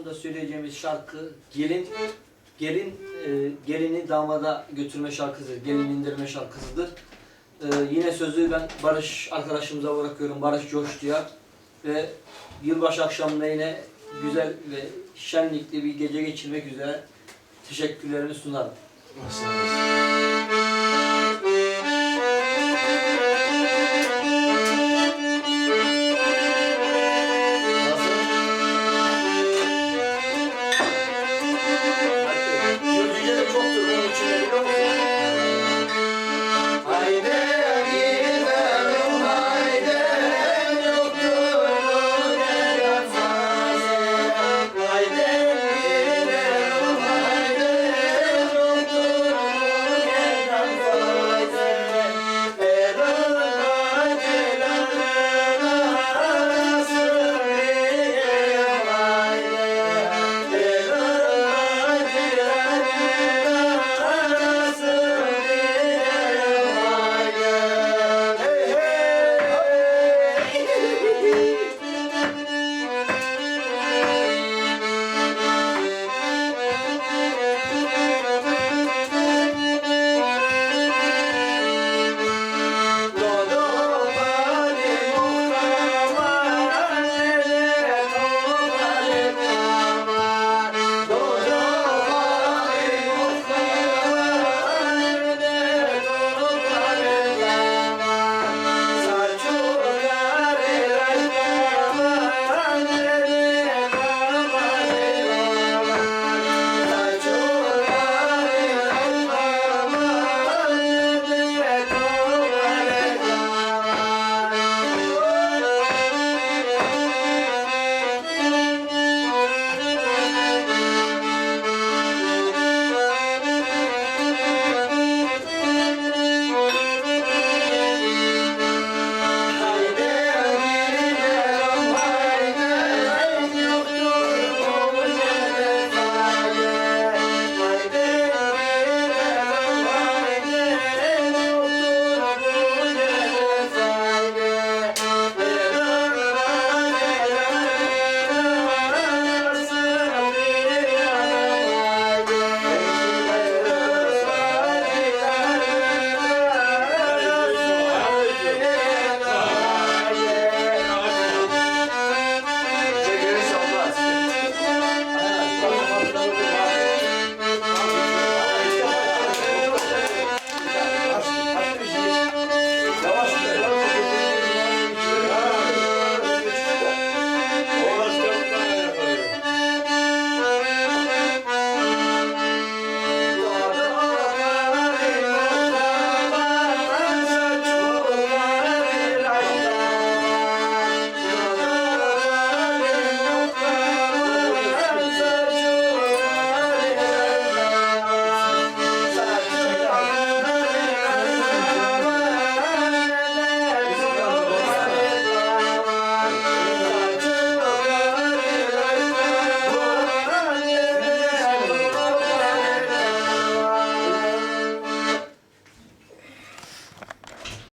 akşamında söyleyeceğimiz şarkı gelin gelin e, gelini damada götürme şarkısıdır. Gelin indirme şarkısıdır. E, yine sözü ben Barış arkadaşımıza bırakıyorum. Barış Coştu'ya ve yılbaşı akşamında yine güzel ve şenlikli bir gece geçirmek üzere teşekkürlerimi sunarım. Sağ.